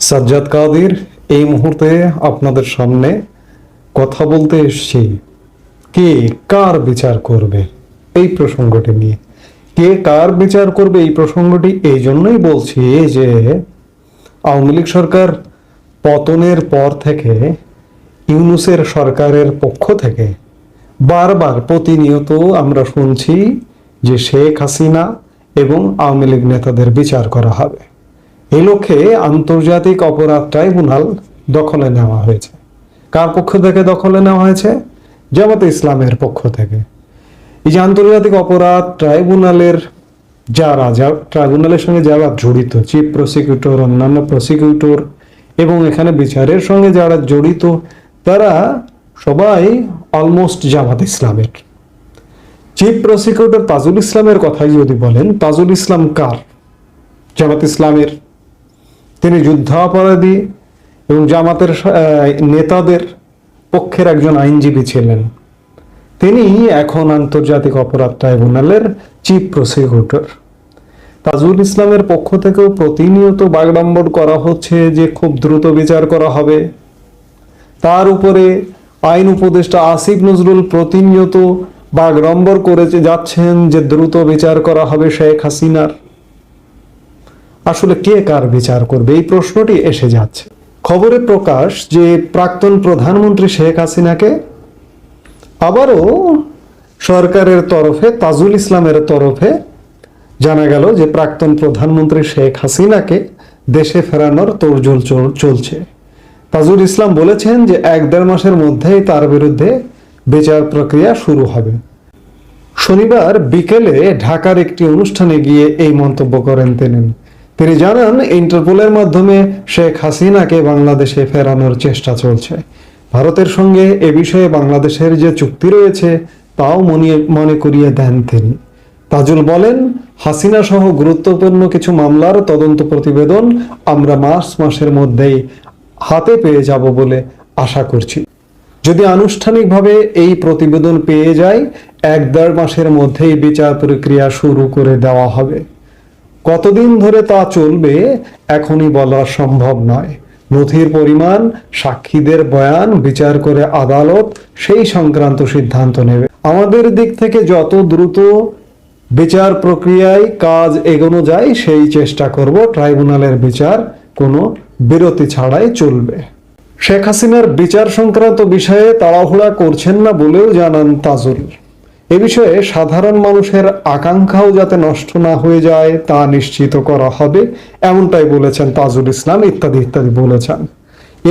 সাজ্জাদ কাদির, এই মুহূর্তে আপনাদের সামনে কথা বলতে এসছি। কে কার বিচার করবে এই প্রসঙ্গটি নিয়ে? কে কার বিচার করবে এই প্রসঙ্গটি? এই জন্যই বলছি যে আওয়ামী লীগ সরকার পতনের পর থেকে, ইউনুসের সরকারের পক্ষ থেকে বারবার প্রতিনিয়ত আমরা শুনছি যে শেখ হাসিনা এবং আওয়ামী লীগ নেতাদের বিচার করা হবে। এই লক্ষ্যে আন্তর্জাতিক অপরাধ ট্রাইব্যুনাল দখলে নেওয়া হয়েছে। কার পক্ষ থেকে দখলে নেওয়া হয়েছে? জামাতে ইসলামের পক্ষ থেকে। এই যে আন্তর্জাতিক অপরাধ ট্রাইব্যুনালের যারা, যা ট্রাইব্যুনালের সঙ্গে যারা জড়িত, চিফ প্রসিকিউটর, অন্যান্য প্রসিকিউটর এবং এখানে বিচারের সঙ্গে যারা জড়িত, তারা সবাই অলমোস্ট জামাত ইসলামের। চিফ প্রসিকিউটর তাজুল ইসলামের কথাই যদি বলেন, তাজুল ইসলাম কার? জামাত ইসলামের তিনি যুদ্ধাপরাধী এবং জামাতের নেতাদের পক্ষের একজন আইনজীবী ছিলেন। তিনি এখন আন্তর্জাতিক অপরাধ ট্রাইব্যুনালের চিফ প্রসিকিউটর। তাজুল ইসলামের পক্ষ থেকেও প্রতিনিয়ত বাগডম্বর করা হচ্ছে যে খুব দ্রুত বিচার করা হবে। তার উপরে আইন উপদেষ্টা আসিফ নজরুল প্রতিনিয়ত বাগড়ম্বর করে যাচ্ছেন যে দ্রুত বিচার করা হবে শেখ হাসিনার। আসলে কে কার বিচার করবে? এই প্রশ্নটি এসে যাচ্ছে। খবরে প্রকাশ যে প্রাক্তন প্রধানমন্ত্রী শেখ হাসিনাকে আবারও সরকারের তরফে, তাজুল ইসলামের তরফে জানা গেল যে প্রাক্তন প্রধানমন্ত্রী শেখ হাসিনাকে দেশে ফেরানোর তোড়জোড় চলছে। তাজুল ইসলাম বলেছেন যে এক দেড় মাসের মধ্যেই তার বিরুদ্ধে বিচার প্রক্রিয়া শুরু হবে। শনিবার বিকেলে ঢাকার একটি অনুষ্ঠানে গিয়ে এই মন্তব্য করেন তিনি। তিনি জানান, ইন্টারপোলের মাধ্যমে শেখ হাসিনাকে বাংলাদেশে ফেরানোর চেষ্টা চলছে। ভারতের সঙ্গে এ বিষয়ে বাংলাদেশের যে চুক্তি রয়েছে, তাও মনে মনে করিয়ে দেন তিনি। তাজুল বলেন হাসিনা সহ গুরুত্বপূর্ণ কিছু মামলার তদন্ত প্রতিবেদন আমরা মার্চ মাসের মধ্যেই হাতে পেয়ে যাব বলে আশা করছি। যদি আনুষ্ঠানিকভাবে এই প্রতিবেদন পেয়ে যায়, এক দেড় মাসের মধ্যেই বিচার প্রক্রিয়া শুরু করে দেওয়া হবে। কতদিন ধরে তা চলবে এখনই বলা সম্ভব নয়। নথির পরিমাণ, সাক্ষীদের বয়ান, বিচার করে আদালত সেই সংক্রান্ত সিদ্ধান্ত নেবে। আমাদের দিক থেকে যত দ্রুত বিচার প্রক্রিয়ায় কাজ এগোনো যায়, সেই চেষ্টা করব ট্রাইব্যুনালের বিচার কোনো বিরতি ছাড়াই চলবে। শেখ হাসিনার বিচার সংক্রান্ত বিষয়ে তাড়াহুড়া করছেন না বলেও জানান তাজুল। এ বিষয়ে সাধারণ মানুষের আকাঙ্ক্ষাও যাতে নষ্ট না হয়ে যায়, তা নিশ্চিত করা হবে, এমনটাই বলেছেন তাজুল ইসলাম, ইত্যাদি ইত্যাদি বলেছেন।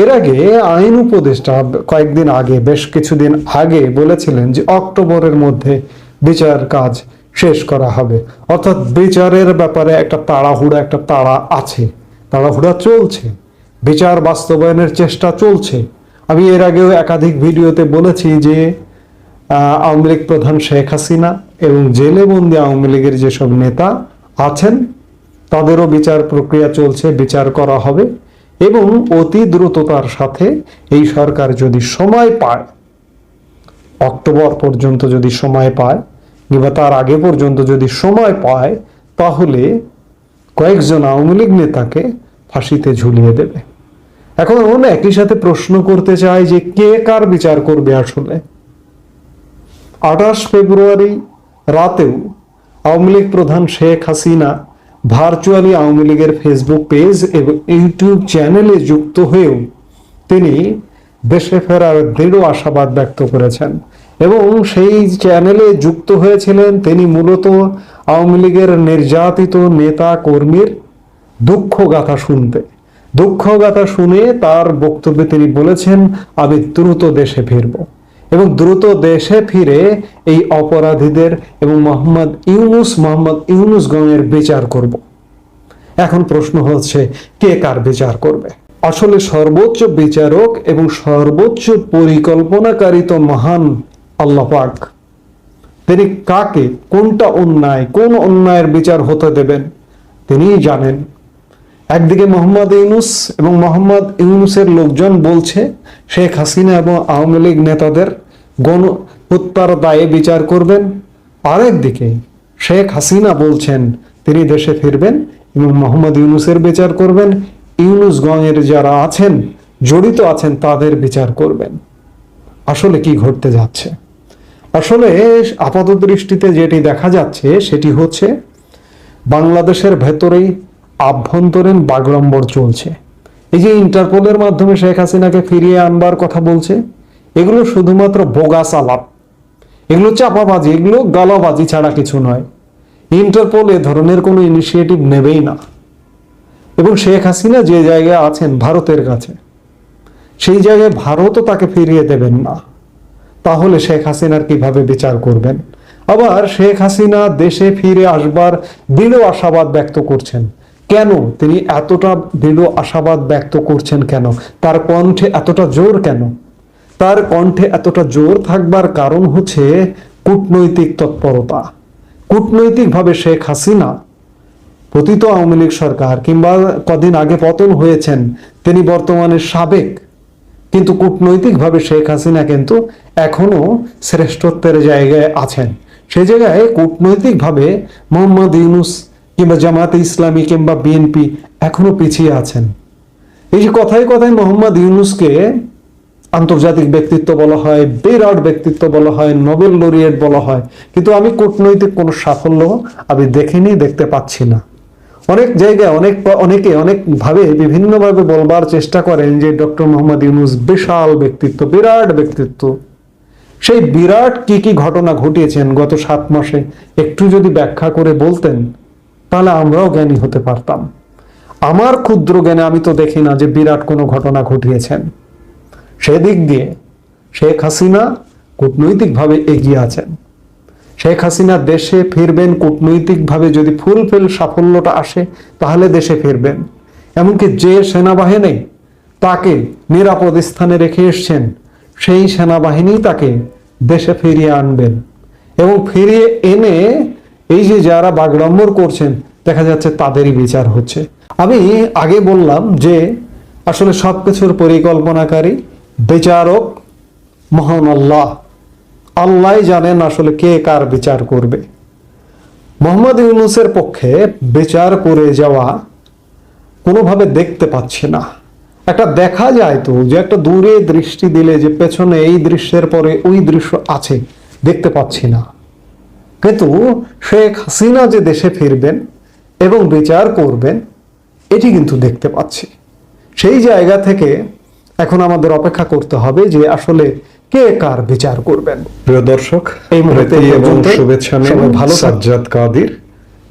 এর আগে আইন উপদেষ্টা কয়েকদিন আগে, বেশ কিছুদিন আগে বলেছিলেন যে অক্টোবরের মধ্যে বিচার কাজ শেষ করা হবে। অর্থাৎ বিচারের ব্যাপারে একটা তাড়াহুড়া, একটা তাড়া আছে। তাড়াহুড়া চলছে। বিচার বাস্তবায়নের চেষ্টা চলছে। আমি এর আগেও একাধিক ভিডিওতে বলেছি যে আওয়ামী লীগ প্রধান শেখ হাসিনা এবং জেলে বন্দি আওয়ামী লীগের যেসব নেতা আছেন, তাদেরও বিচার প্রক্রিয়া চলছে, বিচার করা হবে এবং অতি দ্রুততার সাথে এই সরকার যদি সময় পায়, অক্টোবর পর্যন্ত যদি সময় পায় কিংবা তার আগে পর্যন্ত যদি সময় পায়, তাহলে কয়েকজন আওয়ামী লীগ নেতাকে ফাঁসিতে ঝুলিয়ে দেবে। এখন একই সাথে প্রশ্ন করতে চাই যে কে কার বিচার করবে আসলে? আঠাশ ফেব্রুয়ারি রাতেও আওয়ামী লীগ প্রধান শেখ হাসিনা ভার্চুয়ালি আওয়ামী লীগের ফেসবুক পেজ এবং ইউটিউব চ্যানেলে যুক্ত হয়েও তিনি দেশে ফেরার দৃঢ় আশাবাদ ব্যক্ত করেছেন এবং সেই চ্যানেলে যুক্ত হয়েছিলেন তিনি মূলত আওয়ামী লীগের নির্যাতিত নেতা কর্মীর দুঃখ গাথা শুনতে। দুঃখ গাথা শুনে তার বক্তব্যে তিনি বলেছেন, আমি দ্রুত দেশে ফিরব। এবং দ্রুত দেশে ফিরে এই অপরাধীদের এবং মোহাম্মদ ইউনুস মোহাম্মদ ইউনুস গণের বিচার করব। এখন প্রশ্ন হচ্ছে, কে কার বিচার করবে? আসলে সর্বোচ্চ বিচারক এবং সর্বোচ্চ পরিকল্পনাকারী তো মহান আল্লাহ পাক তিনি কাকে, কোনটা অন্যায়, কোন অন্যায়ের বিচার হতে দেবেন, তিনিই জানেন। একদিকে মোহাম্মদ ইউনুস এবং মোহাম্মদ ইউনুসের লোকজন বলছে, শেখ হাসিনা এবং আওয়ামী লীগ নেতাদের গণ হত্যার দায়ে বিচার করবেন। আরেকদিকে শেখ হাসিনা বলছেন, তিনি দেশে ফিরবেন এবং মোহাম্মদ ইউনুসের বিচার করবেন। ইউনুসগঞ্জের যারা আছেন, জড়িত আছেন, তাদের বিচার করবেন। আসলে কি ঘটতে যাচ্ছে? আসলে আপাত দৃষ্টিতে যেটি দেখা যাচ্ছে, সেটি হচ্ছে, বাংলাদেশের ভেতরেই আভ্যন্তরীণ বাগড়ম্বর চলছে। এই যে ইন্টারপোলের মাধ্যমে শেখ হাসিনাকে ফিরিয়ে আনবার কথা বলছে, এগুলো শুধুমাত্র বোগাস আলাপ এগুলো চাপাবাজি, এগুলো গালাবাজি ছাড়া কিছু নয়। ইন্টারপোল এ ধরনের কোনো ইনিশিয়েটিভ নেবেই না। এবং শেখ হাসিনা যে জায়গায় আছেন ভারতের কাছে, সেই জায়গায় ভারতও তাকে ফিরিয়ে দেবেন না। তাহলে শেখ হাসিনার কীভাবে বিচার করবেন? আবার শেখ হাসিনা দেশে ফিরে আসবার দৃঢ় আশাবাদ ব্যক্ত করছেন। কেন? তিনি এতটা দৃঢ় আশাবাদ ব্যক্ত করছেন কেন? তার কণ্ঠে এতটা জোর কেন? তার কণ্ঠে এতটা জোর থাকবার কারণ হচ্ছে কূটনৈতিক তৎপরতা। কূটনৈতিকভাবে শেখ হাসিনা পতিত আওয়ামী লীগ সরকার কিংবা কদিন আগে পতন হয়েছেন, তিনি বর্তমানে সাবেক। কিন্তু কূটনৈতিকভাবে শেখ হাসিনা কিন্তু এখনও শ্রেষ্ঠত্বের জায়গায় আছেন। সে জায়গায় কূটনৈতিকভাবে মোহাম্মদ ইউনুস কিংবা জামাতে ইসলামী কিংবা বিএনপি এখনও পিছিয়ে আছেন। এই যে কথায় কথায় মোহাম্মদ ইউনুসকে আন্তর্জাতিক ব্যক্তিত্ব বলা হয়, বিরাট ব্যক্তিত্ব বলা হয়, নোবেল লরিয়েট বলা হয়, কিন্তু আমি কূটনৈতিক কোনো সাফল্য আমি দেখিনি, দেখতে পাচ্ছি না। অনেক জায়গায় অনেক অনেকে অনেক ভাবে বিভিন্নভাবে বলবার চেষ্টা করেন যে ডক্টর মোহাম্মদ ইউনুস বিশাল ব্যক্তিত্ব, বিরাট ব্যক্তিত্ব। সেই বিরাট কি কি ঘটনা ঘটিয়েছেন গত সাত মাসে একটু যদি ব্যাখ্যা করে বলতেন। তাহলে আমরাও জ্ঞানী হতে পারতাম। আমার ক্ষুদ্র জ্ঞানে আমি তো দেখি না যে বিরাট কোনো ঘটনা ঘটিয়েছেন। সেদিক দিয়ে শেখ হাসিনা কূটনৈতিকভাবে এগিয়ে আছেন। শেখ হাসিনা দেশে ফিরবেন, কূটনৈতিকভাবে যদি ফুলফিল সাফল্যটা আসে, তাহলে দেশে ফিরবেন। এমনকি যে সেনাবাহিনী তাকে নিরাপদ স্থানে রেখে এসছেন, সেই সেনাবাহিনী তাকে দেশে ফিরিয়ে আনবেন। এবং ফিরিয়ে এনে এই যে যারা বাগড়ম্বর করছেন, দেখা যাচ্ছে তাদেরই বিচার হচ্ছে। আমি আগে বললাম যে, আসলে সবকিছুর পরিকল্পনাকারী বিচারক মহান আল্লাহ। আল্লাহ জানেন আসলে কে কার বিচার করবে। মোহাম্মদ ইউনুসের পক্ষে বিচার করে যাওয়া কোনোভাবে দেখতে পাচ্ছি না। একটা দেখা যায় তো যে একটা দূরে দৃষ্টি দিলে যে পেছনে এই দৃশ্যের পরে ওই দৃশ্য আছে, দেখতে পাচ্ছি না। কিন্তু শেখ হাসিনা যে দেশে ফিরবেন এবং বিচার করবেন এটি কিন্তু দেখতে পাচ্ছি। সেই জায়গা থেকে এখন আমাদের অপেক্ষা করতে হবে যে আসলে কে কার বিচার করবেন। প্রিয় দর্শক এই মুহূর্তে এবং শুভেচ্ছা ভালো। সাজ্জাদ কাদির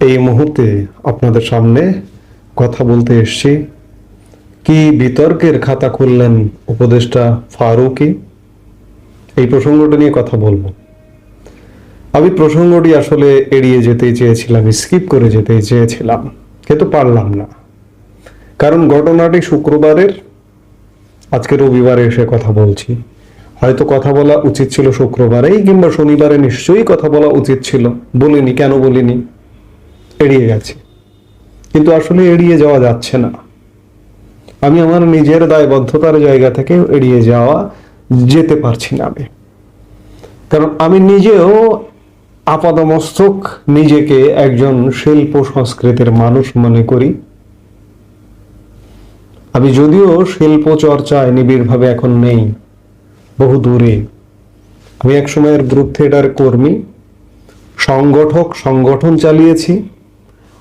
এই মুহূর্তে আপনাদের সামনে কথা বলতে এসেছি। কি বিতর্কের খাতা খুললেন উপদেষ্টা ফারুকি? এই প্রসঙ্গটা নিয়ে কথা বলব। আমি প্রসঙ্গটি আসলে এড়িয়ে যেতে চেয়েছিলাম স্কিপ করে যেতে চেয়েছিলাম, কিন্তু পারলাম না। কারণ ঘটনাটি শুক্রবারের, আজকে রবিবারে এসে কথা বলছি। হয়তো কথা বলা উচিত ছিল শুক্রবারেই, কিংবা শনিবারে নিশ্চয়ই কথা বলা উচিত ছিল। বলিনি, কেন বলিনি? এড়িয়ে গেছে। কিন্তু আসলে এড়িয়ে যাওয়া যাচ্ছে না। আমি আমার নিজের দায়বদ্ধতার জায়গা থেকে এড়িয়ে যাওয়া যেতে পারছি না আমি। কারণ আমি নিজেও আপাদমস্তক নিজেকে একজন শিল্প সংস্কৃতির মানুষ মনে করি। আমি যদিও শিল্প চর্চায় নিবিড়ভাবে এখন নেই, বহু দূরে। আমি এক সময়ের গ্রুপ থিয়েটার কর্মী, সংগঠক সংগঠন চালিয়েছি।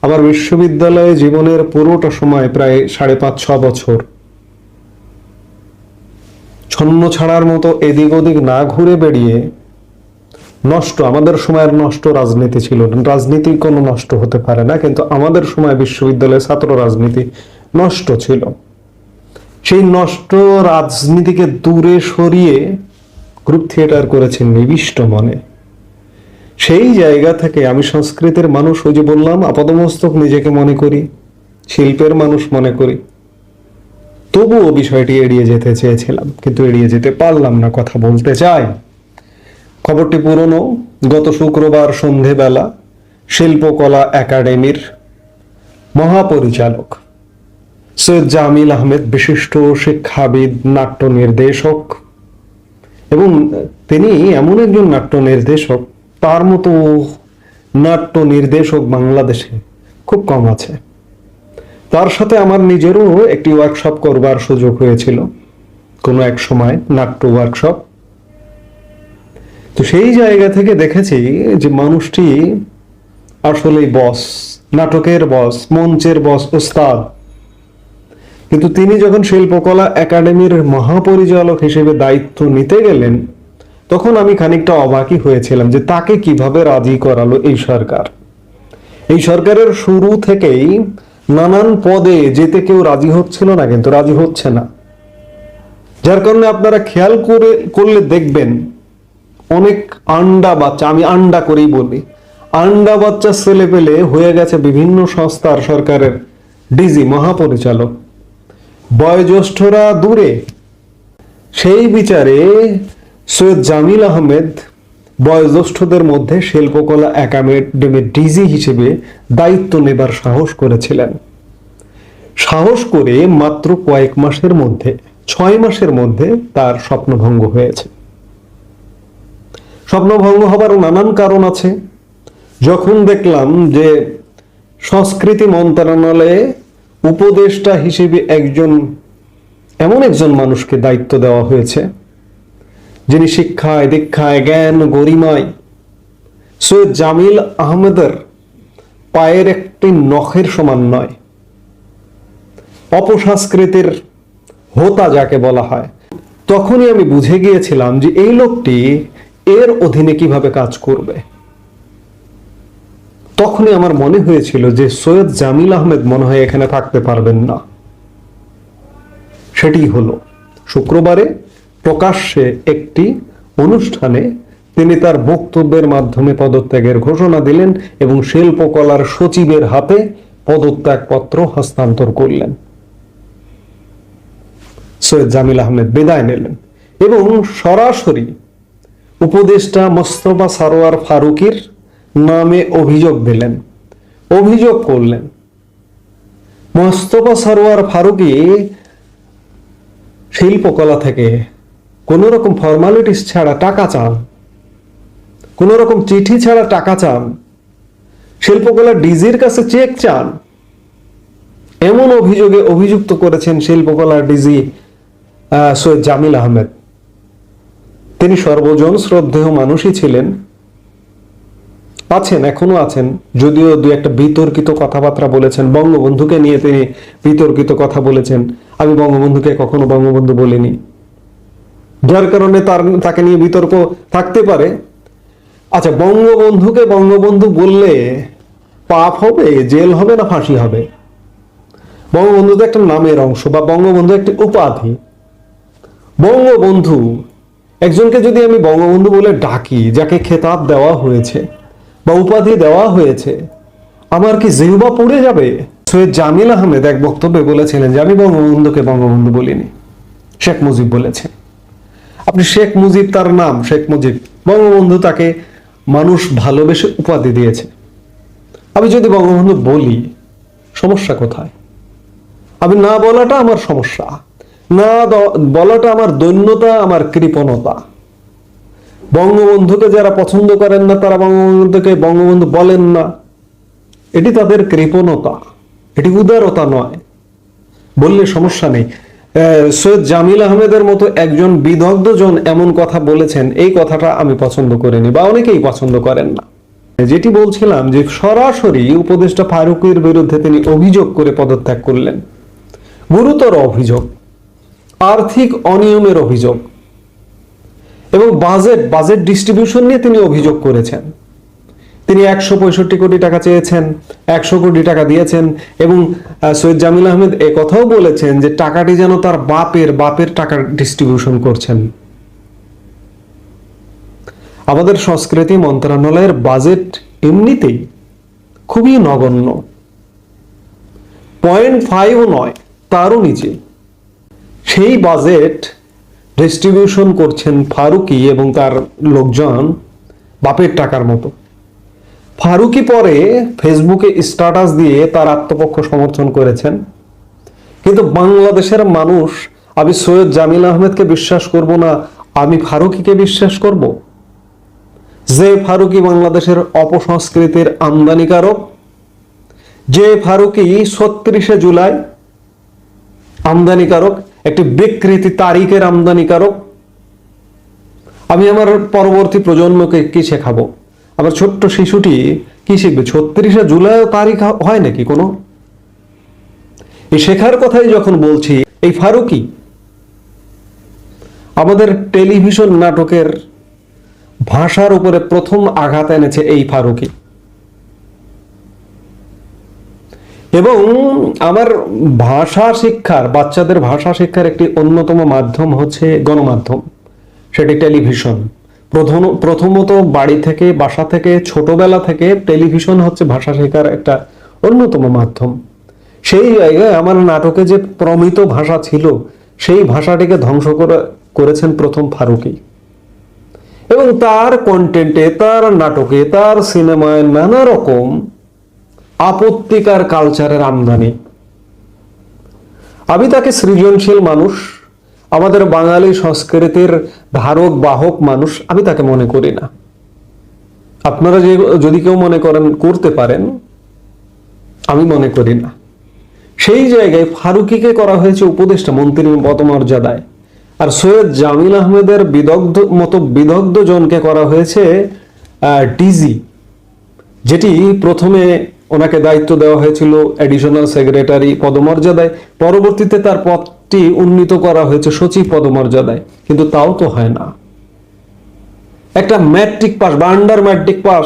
আমার বিশ্ববিদ্যালয়ে জীবনের পুরোটা সময় প্রায় সাড়ে পাঁচ, ছ বছর। ছন্ন ছাড়ার মতো এদিক ওদিক না ঘুরে বেরিয়ে নষ্ট, আমাদের সময়ের নষ্ট রাজনীতি ছিল। রাজনীতি কোনো নষ্ট হতে পারে না, কিন্তু আমাদের সময় বিশ্ববিদ্যালয়ে ছাত্র রাজনীতি নষ্ট ছিল। সেই নষ্ট রাজনীতিকে দূরে সরিয়ে গ্রুপ থিয়েটার করেছেন নিবিষ্ট মনে। সেই জায়গা থেকে আমি সংস্কৃতির মানুষ ওই যে বললাম, আপাদমস্তক নিজেকে মনে করি, শিল্পের মানুষ মনে করি। তবুও বিষয়টি এড়িয়ে যেতে চেয়েছিলাম, কিন্তু এড়িয়ে যেতে পারলাম না, কথা বলতে চাই। খবরটি পুরনো। গত শুক্রবার সন্ধেবেলা শিল্পকলা একাডেমির মহাপরিচালক সৈয়দ জামিল আহমেদ, বিশিষ্ট শিক্ষাবিদ, নাট্য নির্দেশক এবং তিনি এমন একজন নাট্য নির্দেশক, তার মতো নাট্য নির্দেশক বাংলাদেশে খুব কম আছে। তার সাথে আমার নিজেরও একটি ওয়ার্কশপ করবার সুযোগ হয়েছিল। কোনো এক সময় নাট্য ওয়ার্কশপ তো সেই জায়গা থেকে দেখেছি যে মানুষটি আসলেই বস, নাটকের বস, মঞ্চের বস, ওস্তাদ। কিন্তু তিনি যখন শিল্পকলা একাডেমির মহাপরিচালক হিসেবে দায়িত্ব নিতে গেলেন, তখন আমি খানিকটা অবাকই হয়েছিলাম যে তাকে কীভাবে রাজি করালো এই সরকার। এই সরকারের শুরু থেকেই নানান পদে যেতে কেউ রাজি হচ্ছিল না, কিন্তু রাজি হচ্ছে না। যার কারণে আপনারা খেয়াল করে, করলে দেখবেন অনেক আন্ডা বাচ্চা, আমি আন্ডা করেই বলি। আন্ডা বাচ্চা ছেলে পেলে হয়ে গেছে বিভিন্ন সংস্থার সরকারের ডিজি, মহাপরিচালক। বয়োজ্যেষ্ঠরা দূরে। সেই বিচারে সৈয়দ জামিল আহমেদ বয়োজ্যেষ্ঠদের মধ্যে শিল্পকলা একাডেমির ডিজি হিসেবে দায়িত্ব নেবার সাহস করেছিলেন। সাহস করে মাত্র কয়েক মাসের মধ্যে, ছয় মাসের মধ্যে তার স্বপ্নভঙ্গ হয়েছে। স্বপ্নভঙ্গ হবার নানান কারণ আছে। যখন দেখলাম যে সংস্কৃতি মন্ত্রণালয়ে উপদেষ্টা হিসেবে একজন, এমন একজন মানুষকে দায়িত্ব দেওয়া হয়েছে, যিনি শিক্ষায়, দীক্ষায়, জ্ঞান, গরিমায় সৈয়দ জামিল আহমেদের পায়ের একটি নখের সমান নয়। অপসংস্কৃতির হোতা যাকে বলা হয়। তখনই আমি বুঝে গিয়েছিলাম যে এই লোকটি এর অধীনে কীভাবে কাজ করবে? তখনই আমার মনে হয়েছিল যে সৈয়দ জামিল আহমেদ মনে হয় এখানে থাকতে পারবেন না। সেটি হলো, শুক্রবারে প্রকাশ্যে একটি অনুষ্ঠানে তিনি তার বক্তব্যের মাধ্যমে পদত্যাগের ঘোষণা দিলেন এবং শিল্পকলার সচিবের হাতে পদত্যাগপত্র হস্তান্তর করলেন। সৈয়দ জামিল আহমেদ বিদায় নিলেন এবং সরাসরি উপদেষ্টা মোস্তফা সারোয়ার ফারুকির নামে অভিযোগ দিলেন। অভিযোগ করলেন। মোস্তফা সারোয়ার ফারুকি শিল্পকলা থেকে কোন রকম ফর্মালিটিস ছাড়া টাকা চান কোন রকম চিঠি ছাড়া টাকা চান, শিল্পকলা ডিজির কাছে চেক চান, এমন অভিযোগে অভিযুক্ত করেছেন শিল্পকলা ডিজি সৈয়দ জামিল আহমেদ। তিনি সর্বজন শ্রদ্ধেয় মানুষই ছিলেন। আছেন, এখনও আছেন। যদিও দু একটা বিতর্কিত কথাবার্তা বলেছেন। বঙ্গবন্ধুকে নিয়ে তিনি বিতর্কিত কথা বলেছেন। আমি বঙ্গবন্ধুকে কখনো বঙ্গবন্ধু বলিনি। যার কারণে তার, তাকে নিয়ে বিতর্ক থাকতে পারে। আচ্ছা বঙ্গবন্ধুকে বঙ্গবন্ধু বললে পাপ হবে, জেল হবে না ফাঁসি হবে? বঙ্গবন্ধু তো একটা নামের অংশ বা বঙ্গবন্ধু একটি উপাধি। বঙ্গবন্ধু একজনকে যদি আমি বঙ্গবন্ধু বলে ডাকি, যাকে খেতাব দেওয়া হয়েছে বা উপাধি দেওয়া হয়েছে, আমার কি জিহবা পড়ে যাবে? সৈয়দ জামিল আহমেদ এক বক্তব্যে বলেছিলেন যে, আমি বঙ্গবন্ধুকে বঙ্গবন্ধু বলিনি, শেখ মুজিব বলেছেন। আপনি শেখ মুজিব তার নাম, শেখ মুজিব, বঙ্গবন্ধু তাকে মানুষ ভালোবেসে উপাধি দিয়েছে। আমি যদি বঙ্গবন্ধু বলি, সমস্যা কোথায়? আমি না বলাটা আমার সমস্যা। না বলাটা আমার দৈন্যতা, আমার কৃপণতা। বঙ্গবন্ধুকে যারা পছন্দ করেন না, তারা বঙ্গবন্ধুকে বঙ্গবন্ধু বলেন না। এটি তাদের কৃপণতা। এটি উদারতা নয়। বললে সমস্যা নেই। সৈয়দ জামিল আহমেদের মতো একজন বিদগ্ধ জন এমন কথা বলেছেন, এই কথাটা আমি পছন্দ করিনি বা অনেকেই পছন্দ করেন না। যেটি বলছিলাম যে সরাসরি উপদেষ্টা ফারুকের বিরুদ্ধে তিনি অভিযোগ করে পদত্যাগ করলেন। গুরুতর অভিযোগ। আর্থিক অনিয়মের অভিযোগ এবং বাজেট বাজেট ডিস্ট্রিবিউশন নিয়ে তিনি অভিযোগ করেছেন। তিনি একশো পঁয়ষট্টি কোটি টাকা চেয়েছেন, একশো কোটি টাকা দিয়েছেন এবং সৈয়দ জামিল আহমেদ এ কথাও বলেছেন যে টাকাটি যেন তার বাপের বাপের টাকা ডিস্ট্রিবিউশন করছেন। আমাদের সংস্কৃতি মন্ত্রণালয়ের বাজেট এমনিতেই খুবই নগণ্য। পয়েন্ট ফাইভ নয়, তারও নিচে। সেই বাজেট ডিস্ট্রিবিউশন করছেন ফারুকি এবং তার লোকজন বাপের টাকার মতো। ফারুকি পরে ফেসবুকে স্ট্যাটাস দিয়ে তার আত্মপক্ষ সমর্থন করেছেন। কিন্তু বাংলাদেশের মানুষ, আমি সৈয়দ জামিল আহমেদকে বিশ্বাস করব না, আমি ফারুকিকে বিশ্বাস করব? যে ফারুকি বাংলাদেশের অপসংস্কৃতির আমদানিকারক, যে ফারুকি ছত্রিশে জুলাই আমদানিকারক একটি বিকৃতি তারিখের আমদানিকারক আমি আমার পরবর্তী প্রজন্মকে কি শেখাবো? আমার ছোট্ট শিশুটি কি শিখবে? ছত্রিশে জুলাই তারিখ হয় নাকি কোনো? এই শেখার কথাই যখন বলছি, এই ফারুকি আমাদের টেলিভিশন নাটকের ভাষার উপরে প্রথম আঘাত এনেছে এই ফারুকি। এবং আমার ভাষা শিক্ষার, বাচ্চাদের ভাষা শিক্ষার একটি অন্যতম মাধ্যম হচ্ছে গণমাধ্যম। সেটি টেলিভিশন। প্রথম, প্রথমত বাড়ি থেকে, বাসা থেকে, ছোটবেলা থেকে টেলিভিশন হচ্ছে ভাষা শেখার একটা অন্যতম মাধ্যম। সেই জায়গায় আমার নাটকে যে প্রমিত ভাষা ছিল, সেই ভাষাটিকে ধ্বংস করে, করেছেন প্রথম ফারুকি। এবং তার কন্টেন্টে তার নাটকে, তার সিনেমায় নানা রকম আপত্তিকার কালচারের আমদানি। আমি তাকে সৃজনশীল মানুষ, আমাদের বাঙালি সংস্কৃতির ধারক, বাহক মানুষ, আমি তাকে মনে করি না। আপনারা যে, যদি কেউ মনে করেন, করতে পারেন, আমি মনে করি না। সেই জায়গায় ফারুকিকে করা হয়েছে উপদেষ্টা, মন্ত্রী পদমর্যাদায় আর সৈয়দ জামিল আহমেদের বিদগ্ধ, মতো বিদগ্ধ জনকে করা হয়েছে ডিজি, যেটি প্রথমে ওনাকে দায়িত্ব দেওয়া হয়েছিল অ্যাডিশনাল সেক্রেটারি পদমর্যাদায়। পরবর্তীতে তার পদটি উন্নীত করা হয়েছে সচিব পদমর্যাদায়, কিন্তু তাও তো হয় না। একটা ম্যাট্রিক পাস বা আন্ডার ম্যাট্রিক পাস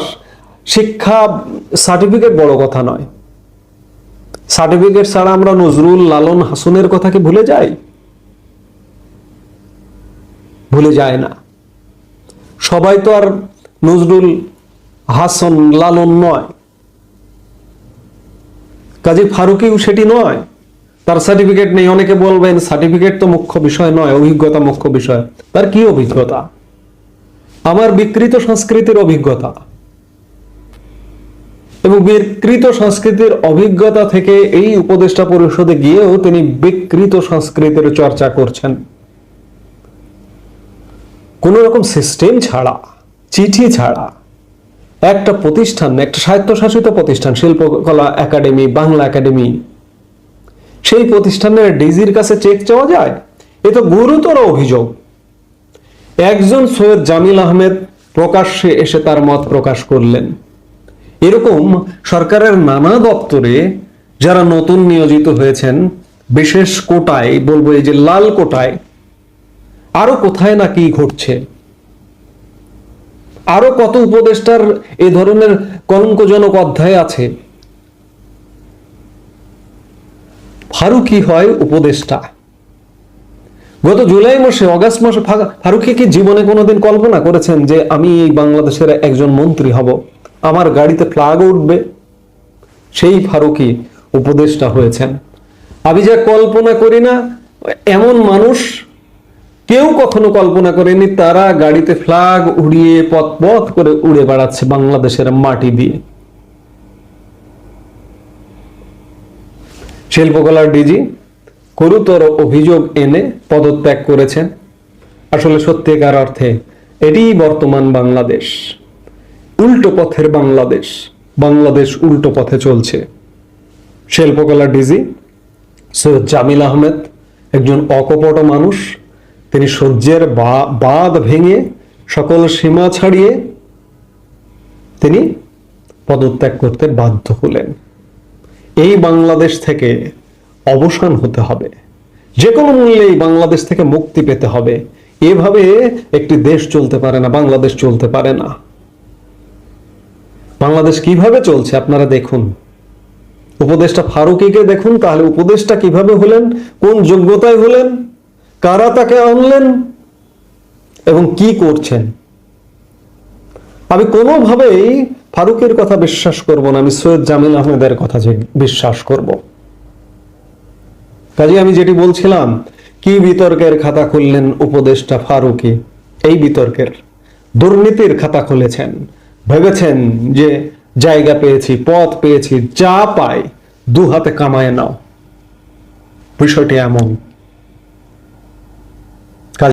শিক্ষা সার্টিফিকেট বড় কথা নয়। সার্টিফিকেট ছাড়া আমরা নজরুল লালন হাসনের কথা কি ভুলে যাই? ভুলে যায় না। সবাই তো আর নজরুল হাসন লালন নয়। কাজী ফারুকিও সেটি নয়। তার সার্টিফিকেট নেই। অনেকে বলবেন সার্টিফিকেট তো মুখ্য বিষয় নয়, অভিজ্ঞতা মুখ্য বিষয়। তার কি অভিজ্ঞতা? আমার বিকৃত সংস্কৃতির অভিজ্ঞতা। এবং বিকৃত সংস্কৃতির অভিজ্ঞতা থেকে এই উপদেষ্টা পরিষদে গিয়েও তিনি বিকৃত সংস্কৃতির চর্চা করছেন। কোন রকম সিস্টেম ছাড়া, চিঠি ছাড়া একটা প্রতিষ্ঠান, একটা স্বায়ত্তশাসিত প্রতিষ্ঠান, শিল্পকলা একাডেমি, বাংলা একাডেমি। সেই প্রতিষ্ঠানের ডিজির কাছে চেক চাওয়া যায়। এ তো গুরুতর অভিযোগ। একজন সৈয়দ জামিল আহমেদ প্রকাশ্যে এসে তার মত প্রকাশ করলেন। এরকম সরকারের নানা দপ্তরে যারা নতুন নিয়োজিত হয়েছেন, বিশেষ কোটায়, বলব এই যে লাল কোটায়, আরও কোথায় না কি ঘটছে? আরও কত উপদেষ্টার এ ধরনের কলঙ্কজনক অধ্যায় আছে? ফারুকি হয় উপদেষ্টা। গত জুলাই মাসে, অগাস্ট মাসে ফারুকি কি জীবনে কোনোদিন কল্পনা করেছেন যে আমি এই বাংলাদেশের একজন মন্ত্রী হব? আমার গাড়িতে ফ্লাগ উঠবে? সেই ফারুকি উপদেষ্টা হয়েছেন। আমি যা কল্পনা করি না, এমন মানুষ কেউ কখনো কল্পনা করেনি তারা গাড়িতে ফ্লাগ উড়িয়ে পথ পথ করে উড়ে বেড়াচ্ছে বাংলাদেশের মাটি দিয়ে। শিল্পকলার ডিজি, গুরুতর অভিযোগ এনে পদত্যাগ করেছেন। আসলে সত্যিকার অর্থে এটিই বর্তমান বাংলাদেশ। উল্টো পথের বাংলাদেশ বাংলাদেশ উল্টো পথে চলছে। শিল্পকলা ডিজি, সৈয়দ জামিল আহমেদ, একজন অকপট মানুষ তিনি সহ্যের বাঁধ ভেঙে সকল সীমা ছাড়িয়ে তিনি পদত্যাগ করতে বাধ্য হলেন। এই বাংলাদেশ থেকে অবসান হতে হবে। যে কোনো মূল্যেই বাংলাদেশ থেকে মুক্তি পেতে হবে। এভাবে একটি দেশ চলতে পারে না, বাংলাদেশ চলতে পারে না। বাংলাদেশ কীভাবে চলছে আপনারা দেখুন। উপদেষ্টা ফারুকিকে দেখুন, তাহলে উপদেষ্টা কীভাবে হলেন, কোন যোগ্যতায় হলেন কারা তাকে আনলেন এবং কি করছেন? আমি কোনোভাবেই ফারুকের কথা বিশ্বাস করব না, আমি সৈয়দ জামিল আহমেদের কথা বিশ্বাস করব। কাজে আমি যেটি বলছিলাম, কি বিতর্কের খাতা খুললেন উপদেষ্টা ফারুকি? এই বিতর্কের দুর্নীতির খাতা খুলেছেন, ভেবেছেন যে জায়গা পেয়েছি, পথ পেয়েছি, যা পাই দু হাতে কামায় নাও। বিষয়টি এমন।